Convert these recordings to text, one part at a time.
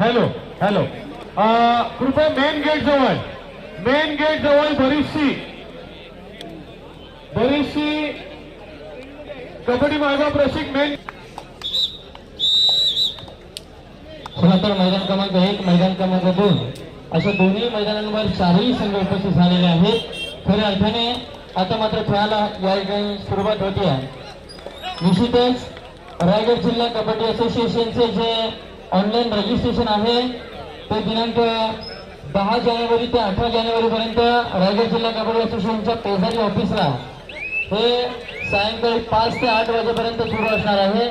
Hello hello. अं, कृपया main gate जवळ. Main gate जवळ बरीचशी बरीचशी कबड्डी मार्ग प्रशिक मेन तर मैदान क्रमांक एक मैदान क्रमांक दोन. अशा दोन्ही मैदानांवर चारही संघ उपस्थित झालेले आहेत. खऱ्या अर्थाने आता मात्र खेळाला या ठिकाणी सुरुवात होती आहे निश्चितच रायगड जिल्हा कबड्डी असोसिएशनचे जे ऑनलाईन रजिस्ट्रेशन आहे. ते दिनांक दहा जानेवारी ते अठरा जानेवारी पर्यंत रायगड जिल्हा कबड्डी असोसिएशनच्या पेजारी ऑफिसला हे सायंकाळी पाच ते आठ वाजेपर्यंत सुरू असणार आहे.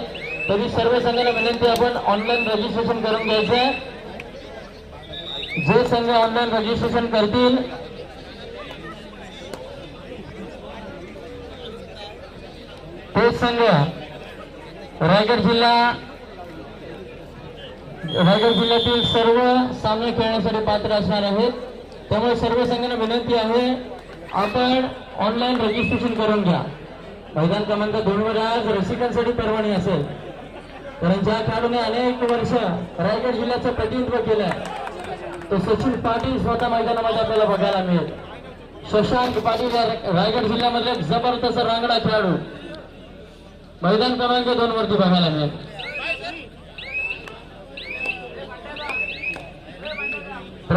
तरी सर्व संघाला विनंती आपण ऑनलाईन रजिस्ट्रेशन करून घ्यायचं जे संघ ऑनलाईन रजिस्ट्रेशन करतील तेच संघ रायगड जिल्हा रायगड जिल्ह्यातील सर्व सामने खेळण्यासाठी पात्र असणार आहेत. त्यामुळे सर्व संघांना विनंती आहे आपण ऑनलाईन रजिस्ट्रेशन करून घ्या. मैदान क्रमांक दोनवर आज रसिकांसाठी परवानगी असेल. कारण ज्या खेळाडूने अनेक वर्ष रायगड जिल्ह्याचं प्रतिनिधित्व केलं तो सचिन पाटील स्वतः मैदानामध्ये आपल्याला बघायला मिळेल. शशांक पाटील रायगड जिल्ह्यामधले जबरदस्त रांगडा खेळाडू. मैदान क्रमांक दोन वरती बघायला मिळेल.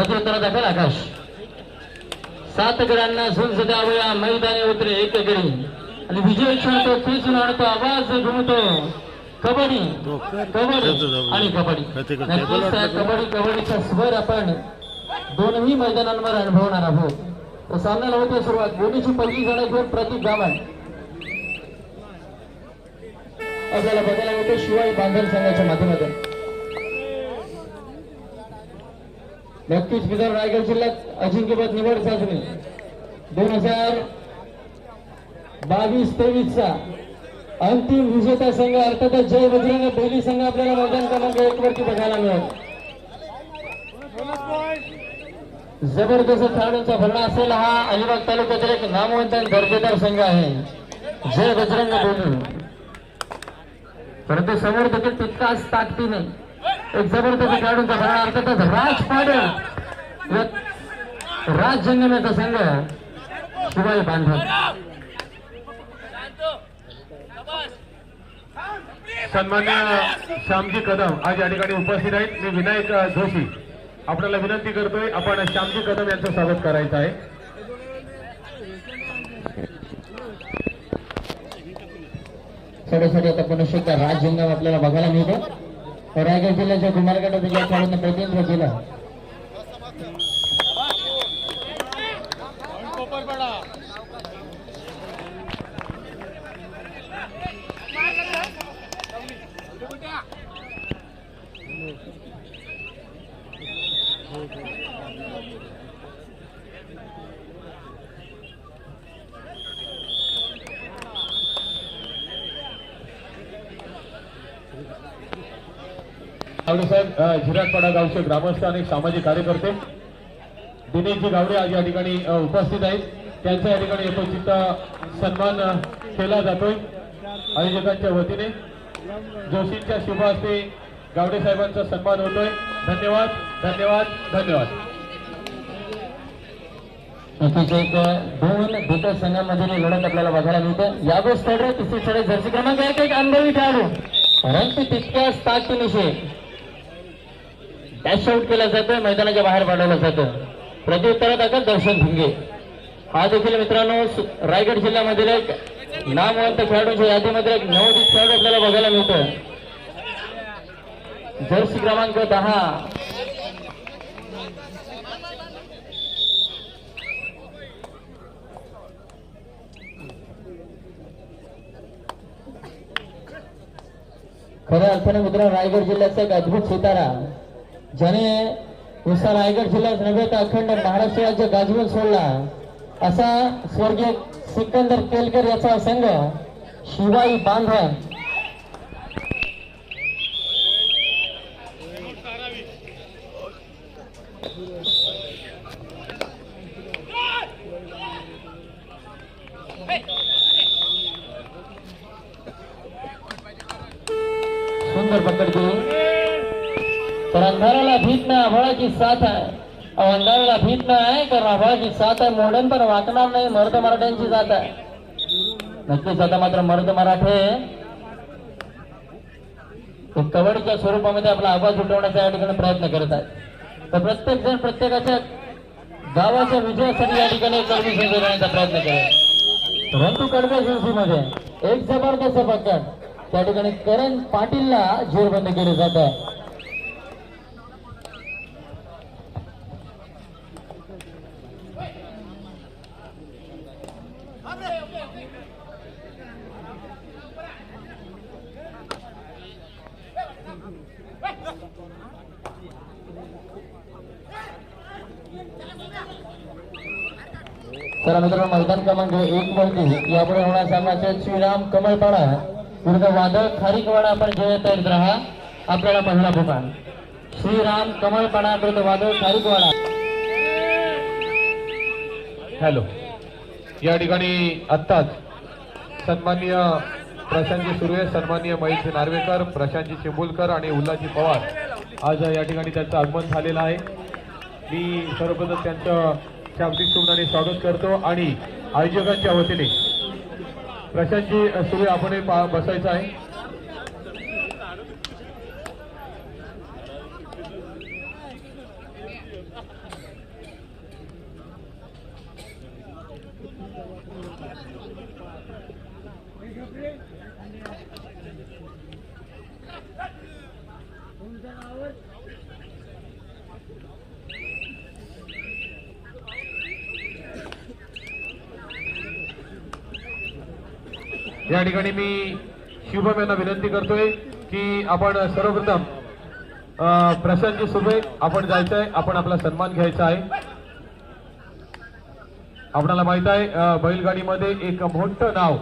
प्रत्युत्तर दाखल आकाश. सात गडांना झुंज द्यावया मैदानी उतरे एक गडी. आणि विजय खेळतो खेचून आणतो आवाज घुमतो. कबड्डी कबड्डी आणि कबड्डी. कबड्डी कबड्डीचा स्वर आपण दोनही मैदानांवर अनुभवणार आहोत. तर सामन्याला होते सुरुवात. गोडीची पहिली जण घेऊन प्रतीक गावण आपल्याला बघायला होते शिवाय बांधण संघाच्या माध्यमातून. नक्कीच विदर्भ रायगड जिल्ह्यात अजिंक्यपद निवड चाचणी दोन हजार बावीस तेवीसचा अंतिम विजेता संघ अर्थातच जय बजरंग पहिली संघ आपल्याला मैदान क्रमांक एक वरती बघायला मिळेल. जबरदस्त खेळाडूंचा भरणा असलेला हा अलिबाग तालुक्यातील एक नामवंत आणि दर्जेदार संघ आहे. जय बजरंग बोलू. परंतु समोर देखील तितकाच ताकदीने एक जबरदस्त खेळाडूंचा भरणा अर्थातच राज पाडल व राज जंगमाचा संघ. शिवाय बांधव. सन्मान्य श्यामजी कदम आज या ठिकाणी उपस्थित आहेत. मी विनायक जोशी. आपल्याला विनंती करतोय आपण श्यामजी कदम यांचं स्वागत करायचं आहे. थोड्यासाठी आता पुन्हा राज जंगम आपल्याला बघायला मिळतो. रायगड जिल्ह्याच्या कुमारगड या खेळाडूंना प्रतिनिधित्व केलं गावडे साहेब झिराटपाडा गावचे ग्रामस्थ आणि सामाजिक कार्यकर्ते. दिनेशजी गावडे आज या ठिकाणी उपस्थित आहेत. त्यांचा या ठिकाणी यथोचित सन्मान केला जातोय आयोजकांच्या वतीने. जोशींच्या शुभ हस्ते गावडे साहेबांचा सन्मान होतोय. धन्यवाद धन्यवाद धन्यवाद. एक दोन दिग्गज संघामधील लढत आपल्याला बघायला मिळते. यावेळेस थोडे तिसरी थोडे जर्सी क्रमांक एक एक अनुभवी खेळाडू. परंतु तितक्याच ताकदीनिशी डॅश आउट केलं जातं. मैदानाच्या बाहेर पाडवलं जातं. प्रत्युत्तरात आता दर्शन भिंगे. हा देखील मित्रांनो रायगड जिल्ह्यामधील एक नामवंत खेळाडूंच्या यादीमध्ये एक नवोदित खेळाडू आपल्याला बघायला मिळतो. जर्सी क्रमांक दहा. खऱ्या अर्थाने मित्र रायगड जिल्ह्याचा एक अद्भुत सितारा. ज्याने नुसता रायगड जिल्ह्यात नव्हे तर अखंड महाराष्ट्र राज्य गाजवून सोडला असा स्वर्गीय सिकंदर केलकर याचा संघ शिवाई बांधव साथ आहे अहो, अंधाराला भीत नाही कारण आभाळाची साथ आहे मोडण पण वाकणार नाही मर्द मराठ्यांची जात आहे नक्कीच आता मात्र मर्द मराठे हे। कबड्डीच्या स्वरूपामध्ये आपला आवाज उठवण्याचा या ठिकाणी प्रयत्न करत आहेत. तर प्रत्येक जण प्रत्येकाच्या गावाच्या विजयासाठी या ठिकाणी कडवी संधी देण्याचा प्रयत्न करेल. परंतु कडव्या संस्थेमध्ये एक जबरदस्त पकड त्या ठिकाणी करण पाटीलला जेरबंद केले जात आहे तर मित्रांनो मैदान क्रमांक एक वरती यापुढे होणार सामन्याचे श्रीराम कमळपाडा. विरुद्ध वादळ खारीकवाडा आपण जय तयारीत राहा आपल्याला पहिला भूपान श्रीराम कमळपाडा विरुद्ध वादळ खारीकवाडा. हॅलो. या ठिकाणी आत्ताच सन्माननीय प्रशांतजी सुर्वे सन्माननीय महेशजी नार्वेकर प्रशांतजी चिंबुलकर आणि उल्हाजी पवार आज या ठिकाणी त्यांचं आगमन झालेलं आहे. मी सर्वप्रथम त्यांचं शाब्दिक सुमनाने स्वागत करतो आणि आयोजकांच्या वतीने प्रशांतजी सुर्वे आपण पा बसायचं आहे. या ठिकाणी मी शुभम यांना विनंती करतोय की आपण सर्वप्रथम अ, प्रशांतजी सुबे आपण जायचंय आपण आपला सन्मान घ्यायचा आहे. आपणाला माहीत आहे बैलगाडीमध्ये एक मोठं नाव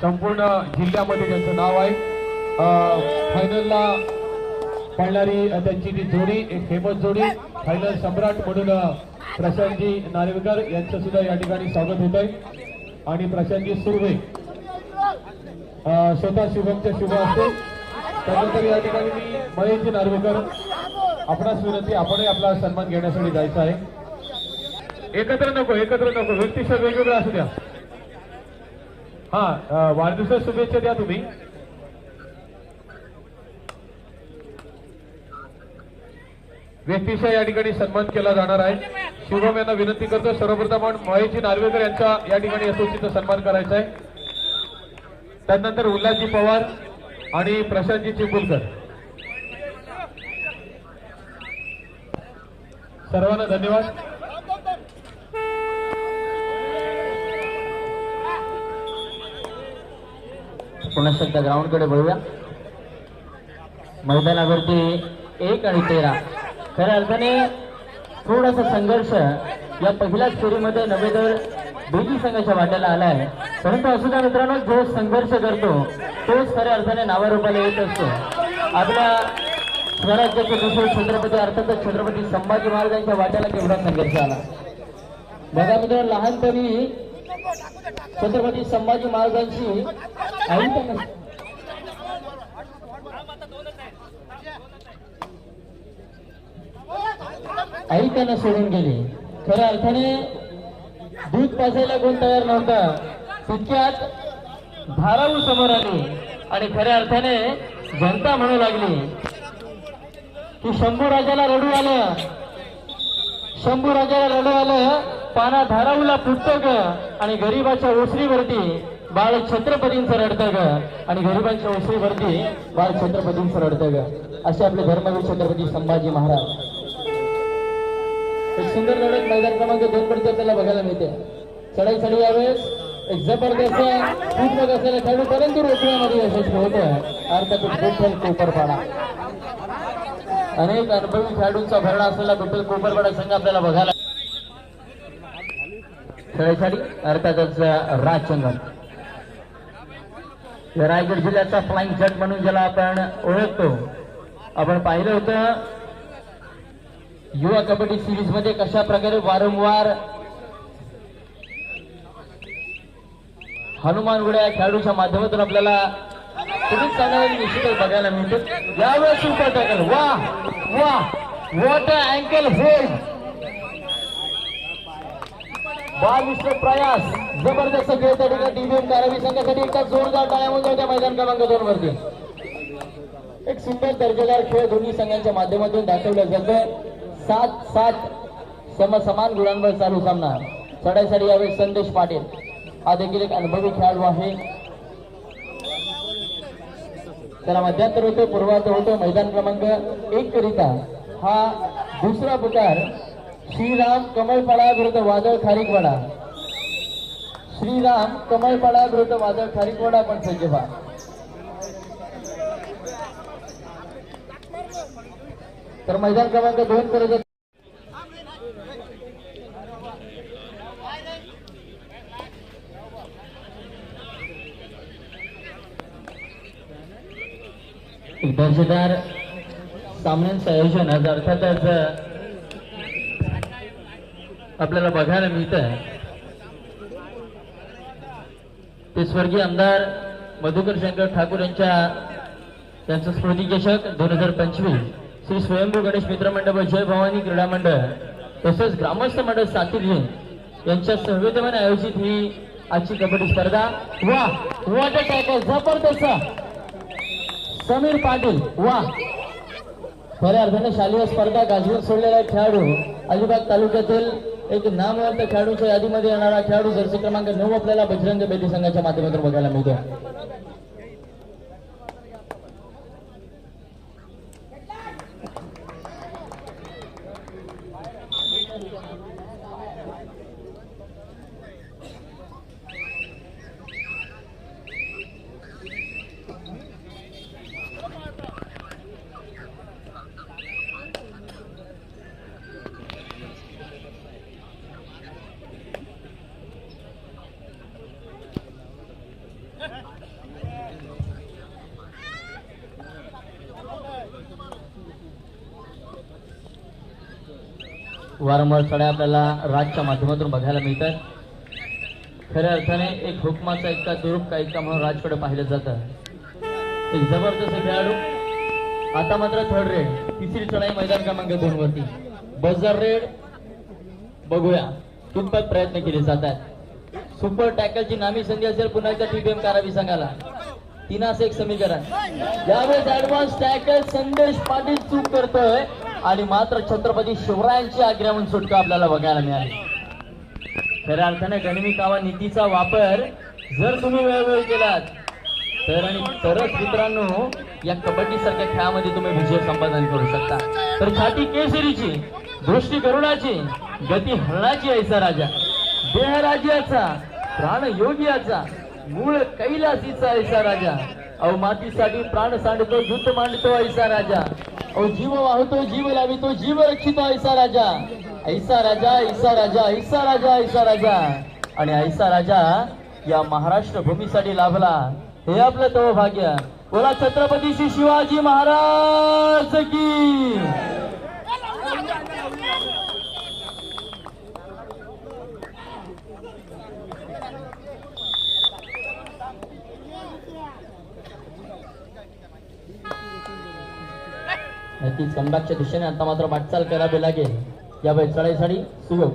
संपूर्ण जिल्ह्यामध्ये त्यांचं नाव आहे. फायनलला पडणारी त्यांची ती जोडी एक फेमस जोडी फायनल सम्राट म्हणून प्रशांतजी नार्वेकर यांचं सुद्धा या ठिकाणी स्वागत होत आहे आणि प्रशांतजी सुर्वे स्वतः शुभमच्या शुभ असते त्यानंतर या ठिकाणी मी महेशजी नार्वेकर आपणास विनंती आपणही आपला सन्मान घेण्यासाठी जायचं आहे. एकत्र नको एकत्र नको. व्यक्तिशः वेगवेगळं असू द्या. हा वाढदिवसा शुभेच्छा द्या तुम्ही. व्यक्तिशः या ठिकाणी सन्मान केला जाणार आहे. शुभम यांना विनंती करतो सर्वप्रथम आपण महेशजी नार्वेकर यांचा या ठिकाणी यशस्वीचा सन्मान करायचा आहे. त्यानंतर उल्हासजी पवार आणि प्रशांतजी चिंबुलकर सर्वांना धन्यवाद. पुन्हा एकदा ग्राउंडकडे बघूया. मैदानावरती एक आणि तेरा. खऱ्या अर्थाने थोडासा संघर्ष या पहिल्याच फेरीमध्ये नव्हे तर दोन्ही संघाच्या वाट्याला आलाय परंतु असुद्या मित्रांनो जो संघर्ष करतो तोच खऱ्या अर्थाने नावारूपाला येत असतो. आपल्या स्वराज्याचे दुसरे छत्रपती अर्थातच छत्रपती संभाजी महाराजांच्या वाट्याला केवढा संघर्ष आला. बघा मित्र लहानपणी छत्रपती संभाजी महाराजांची आई आई त्यांना सोडून गेली. खऱ्या अर्थाने दूध पाजायला कोण तयार नव्हता? तितक्यात धाराऊ समोर आली आणि खऱ्या अर्थाने जनता म्हणू लागली. की शंभू राजाला रडू आलं. शंभू राजाला रडू आलं. पाना धाराऊला फुटतं ग. आणि गरीबाच्या ओसरीवरती बाळ छत्रपतींचं रडतं ग. आणि गरीबांच्या ओसरीवरती बाळ छत्रपतींचं रडतं ग. असे आपले धर्मवीर छत्रपती संभाजी महाराज. एक सुंदर लढत मैदान क्रमांक दोन वरती आपल्याला बघायला मिळते. चढाई चढी यावेळेस. एक जबरदस्त फुटबॉल असलेला खेळाडू परंतु रोखण्यामध्ये यशस्वी होतो अर्थातच विठ्ठल कोपरपाडा. अनेक अनुभवी खेळाडूंचा भरणा असलेला विठ्ठल कोपरपाडा संघ आपल्याला बघायला. खेळासाठी अर्थातच राजचंदन या रायगड जिल्ह्याचा फ्लाइंग जट म्हणून ज्याला आपण ओळखतो. आपण पाहिलं होतं युवा कबड्डी सिरीजमध्ये कशा प्रकारे वारंवार हनुमान गुड्या या खेळाडूच्या माध्यमातून आपल्याला तुम्हीच चांगला निश्चितच बघायला मिळतो. यावेळेस सुपर टॅकल वा वा वॉट अँकल होल्ड बावीसचे प्रयास जबरदस्त खेळ त्या ठिकाणी टीव्हीएम धारावी संघासाठी एकदा जोरदार टाळ्या म्हणून होत्या मैदान क्रमांक दोन वरती. एक सुंदर दर्जेदार खेळ दोन्ही संघांच्या माध्यमातून दाखवला जातोय. सात सात सम समान गुणांवर चालू सामना. चढाईसाठी यावेळी संदेश पाटील. हा देखील एक अनुभवी खेळाडू आहे. त्याला मध्यांतर होतो पूर्वार्ध होतो मैदान क्रमांक एक करिता. हा दुसरा पुकार श्रीराम कमळपाडा विरुद्ध वादळ खारीकवाडा. श्रीराम कमळपाडा विरुद्ध वादळ खारीकवाडा पण सज्ज व्हा. तर मैदान क्रमांक दोन करत एक दर्जेदार सामन्यांचं आयोजन आज अर्थातच आपल्याला बघायला मिळत आहे ते स्वर्गीय आमदार मधुकर शंकर ठाकूर यांच्या त्यांचं स्मृती चषक दोन हजार पंचवीस. श्री स्वयंभू गणेश मित्र मंडळ व जय भवानी क्रीडा मंडळ तसंच ग्रामस्थ मंडळ सातिर्जे यांच्या संवेदनाने आयोजित ही आजची कबड्डी स्पर्धा. वा वाटत आहे जबरदस्त! समीर पाटील वा. खऱ्या अर्थाने शालेय स्पर्धा गाजवून सोडलेला खेळाडू. अलिबाग तालुक्यातील एक नामवंत खेळाडूच्या यादीमध्ये येणारा खेळाडू जर्सी क्रमांक नऊ आपल्याला बजरंग बेदी संघाच्या माध्यमातून बघायला मिळतो. वारंवार चढ्या आपल्याला राजच्या माध्यमातून बघायला मिळतात. खऱ्या अर्थाने एक हुकमाचा इतका दुरूप का इतका म्हणून राजकडे पाहिलं जातं. एक जबरदस्त खेळाडू. आता मात्र थर्ड रेड तिसरी चढाई मैदान क्रमांक दोन वरती. बजर रेड बघूया. कितपत प्रयत्न केले जातात. सुपर टॅकलची नामी संधी असेल पुन्हा एकदा टीपीएम करावी सांगायला तिनास एक समीकरण. यावेळेस ऍडव्हान्स टॅकल संदेश पाटील चूक करतोय. आणि मात्र छत्रपती शिवरायांची आग्र्याहून सुटका आपल्याला बघायला मिळाली. खऱ्या अर्थाने गणवी कावा नीतीचा वापर जर तुम्ही वेळोवेळी केलात तर आणि तरच मित्रांनो या कबड्डी सारख्या खेळामध्ये तुम्ही विजय संपादन करू शकता. तर छाती केसरीची दृष्टी गरुडाची गती हरणाची ऐसा राजा. देह राज्याचा प्राण योगियाचा मूळ कैलासीचा ऐसा राजा. अवमातीसाठी प्राण सांडतो युद्ध मांडतो ऐसा राजा. अहो जीव वाहतो जीव लावितो जीव रक्षितो हो ऐसा राजा। ऐसा राजा ऐसा राजा ऐसा राजा ऐसा राजा। आणि ऐसा राजा या महाराष्ट्र भूमीसाठी लाभला. हे आपलं तव भाग्य बोला छत्रपती श्री शिवाजी महाराज की. नक्कीच कमबॅकच्या दिशेने आता मात्र वाटचाल करावी लागेल. यावेळी चढाईसाठी सुरू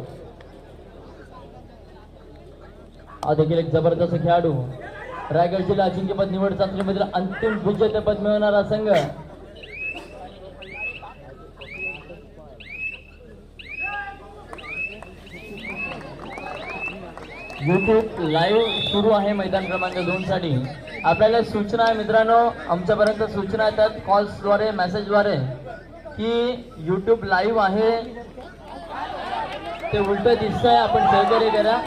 हा देखील एक जबरदस्त खेळाडू. रायगड जिल्हा अजिंक्यपद निवड चाचणीमधील अंतिम विजेतेपद मिळवणारा संघ. युट्यूब लाईव्ह सुरू आहे मैदान क्रमांक दोन साठी. आपल्याला सूचना आहे मित्रांनो. आमच्यापर्यंत सूचना येतात. कॉल्सद्वारे मेसेजद्वारे की युट्यूब लाईव्ह आहे. ते उलट दिसतंय आपण सहकार्य करा.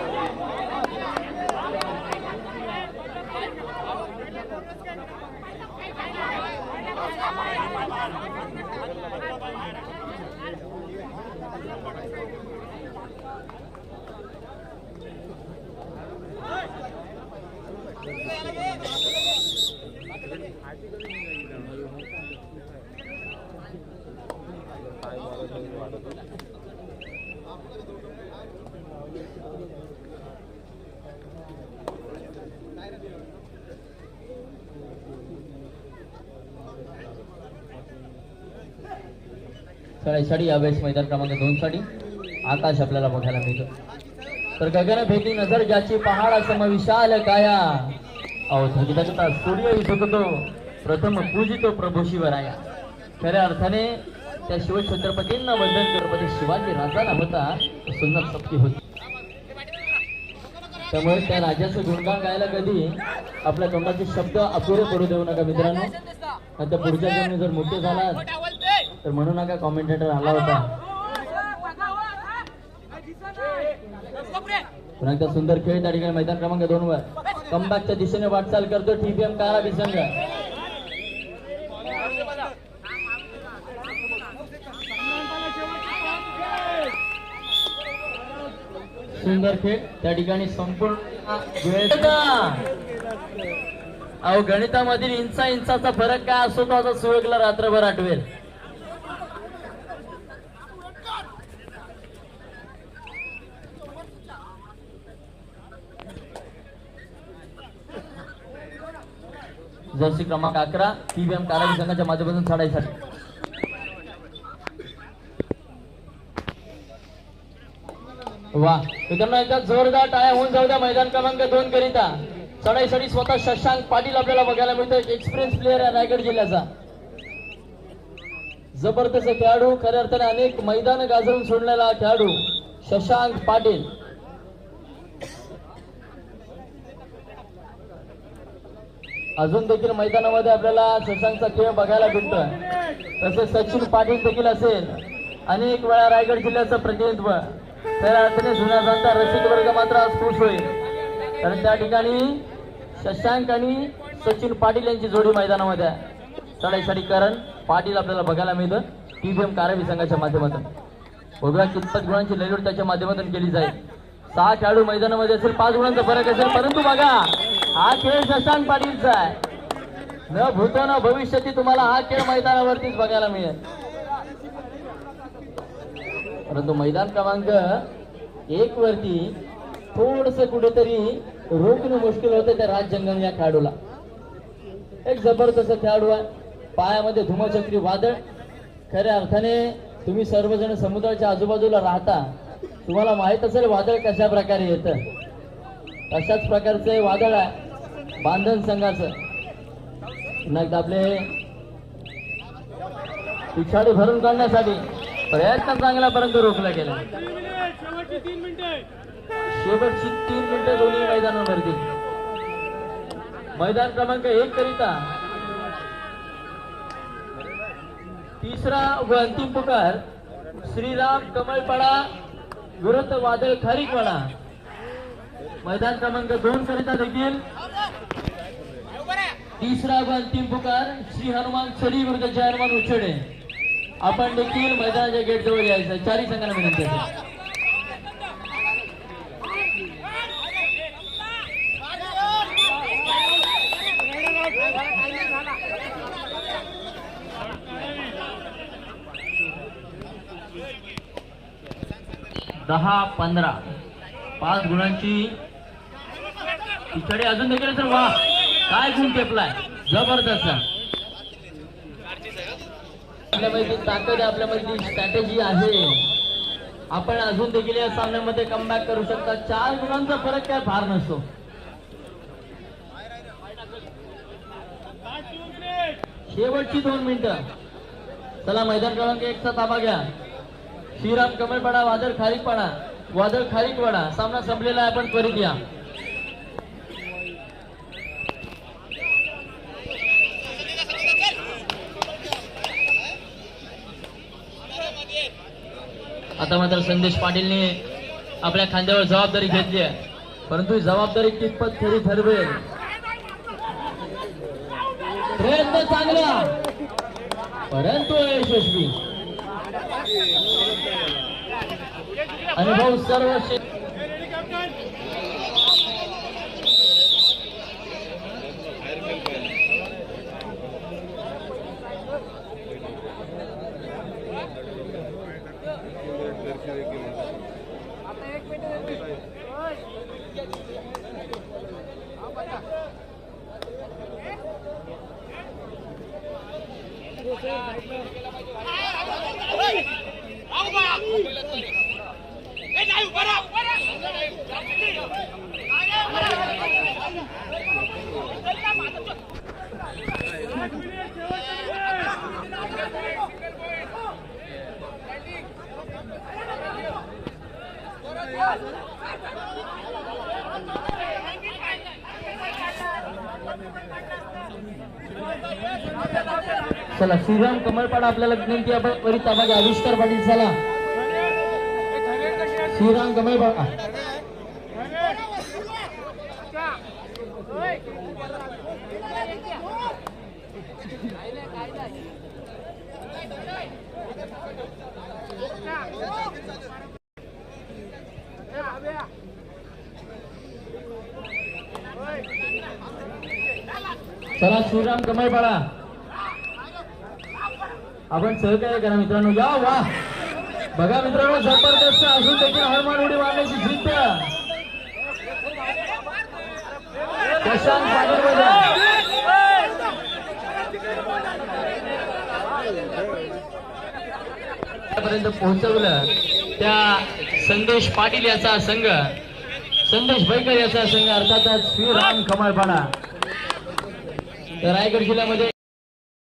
साडेसाडी यावेळेस मैदान क्रमांक दोन साठी आकाश आपल्याला बघायला मिळतो. तर गगन भेटी नजर ज्याची पहाड सम विशाल काया. अहो धगधगता सूर्य झुकतो प्रथम पूजितो प्रभू शिवराया. खऱ्या अर्थाने त्या शिवछत्रपतींना वंदन छत्रपती शिवाजी राजाला होता सुंदर सप्ती होती. त्यामुळे त्या राजाचं गुणगान गायला कधी आपल्या तोंडाचे शब्द अपुरे करू देऊ नका मित्रांनो. आता पुढच्या जन्मी जर मोठे झाला तर म्हणू नका कॉमेंटेटर आला होता. पुन्हा एकदा सुंदर खेळ त्या ठिकाणी मैदान क्रमांक दोन वर. कमबॅकच्या दिशेने वाटचाल करतो टीपीएम कारा विसंग सुंदर खेळ त्या ठिकाणी संपूर्ण अहो गणितामधील इंचा इंचाचा फरक काय असतो तो आता सुळकला रात्रभर आठवेल. जर्सी क्रमांक अकरा टीव्हीएम कारागी संघाच्या माध्यमातून चढायसाठी वा मित्रांनो एकदा जोरदार टाळ्या होऊन जाऊ द्या. मैदान क्रमांक दोन करिता. चढाईसाठी स्वतः शशांक पाटील आपल्याला बघायला मिळतो एक एक्सपिरियन्स प्लेअर आहे रायगड जिल्ह्याचा. जबरदस्त खेळाडू खऱ्या अर्थाने अनेक मैदान गाजवून सोडलेला खेळाडू शशांक पाटील. अजून देखील मैदानामध्ये आपल्याला शशांकचा खेळ बघायला भेटतोय. तसेच सचिन पाटील देखील असेल. अनेक वेळा रायगड जिल्ह्याचं प्रतिनिधित्व. त्या अर्थाने जुन्या जाणता रसिक वर्ग मात्र आज खुश होईल. कारण त्या ठिकाणी शशांक आणि सचिन पाटील यांची जोडी मैदानामध्ये आहे. चढाईसाठी करण पाटील आपल्याला बघायला मिळतं. टीव्हीएम कारवी संघाच्या माध्यमातून. बघूया कितपत गुणांची लढत त्याच्या माध्यमातून केली जाईल. सहा खेळाडू मैदानामध्ये असेल. पाच गुणांचा फरक असेल. परंतु बघा हा खेळ शशांक पाटीलचा आहे. न भूतो न भविष्यती तुम्हाला हा खेळ मैदानावरतीच बघायला मिळेल. परंतु मैदान क्रमांक एक वरती थोडस कुठेतरी रोखणं मुश्किल होतं त्या राजजंगम या खेळाडूला. एक जबरदस्त खेळाडू आहे. पायामध्ये धुमचक्री वादळ. खऱ्या अर्थाने तुम्ही सर्वजण समुद्राच्या आजूबाजूला राहता. तुम्हाला माहीत असेल वादळ कशा प्रकारे येतं. तशाच प्रकारचं वादळ आहे. बांधण संघाचं. पुन्हा एकदा आपले पिछाडी भरून काढण्यासाठी प्रयत्न चांगला परंतु रोखला गेला. शेवटची तीन मिनिटं दोन्ही मैदानावरती. मैदान क्रमांक एक करिता तिसरा व अंतिम पुकार श्रीराम कमळपाडा विरुद्ध वादळ खारीकवाडा. मैदान क्रमांक दोन करिता देखील. तिसरा व अंतिम पुकार श्री हनुमान सरी विरुद्ध जय हनुमान उछेडे. आपण देखील मैदानाच्या गेट जवळ यायचं चारही संघांना विनंती आहे. दहा पंधरा. पाच गुणांची तिकडे अजून देखील सर वा काय गुण पेपलाय जबरदस्त. आपल्यामध्ये ताकद आहे आपल्यामध्ये स्ट्रॅटेजी आहे. आपण अजून देखील या सामन्यामध्ये कमबॅक करू शकता. चार गुणांचा फरक काय? फार नसतो. शेवटची दोन मिनिटं. चला मैदान क्रमांक एकचा ताबा घ्या. श्रीराम कमळपाडा वादळ खारीकपाडा वादळ खारीकवाडा सामना संपलेला आहे आपण त्वरित या आता मात्र संदेश पाटीलने आपल्या खांद्यावर जबाबदारी घेतली आहे. परंतु ही जबाबदारी कितपत खरी ठरवेल? प्रयत्न चांगला. परंतु यशस्वी. अनुभव सर्व चला श्रीराम कमळपाड आपल्याला विनंती आपण परत आवाज आविष्कार पाटील चला. श्रीराम कमळपाड चला श्रीराम कमळपाडा आपण सहकार्य करा मित्रांनो. या वा. बघा मित्रांनो जबरदस्त अजून देखील हनुमान उडी मारण्याची जिद्द. प्रशांत पर्यंत पोहोचवलं त्या संदेश पाटील याचा संघ संदेश बैकर याचा संघ अर्थातच श्रीराम कमळपाडा तर रायगड जिल्ह्यामध्ये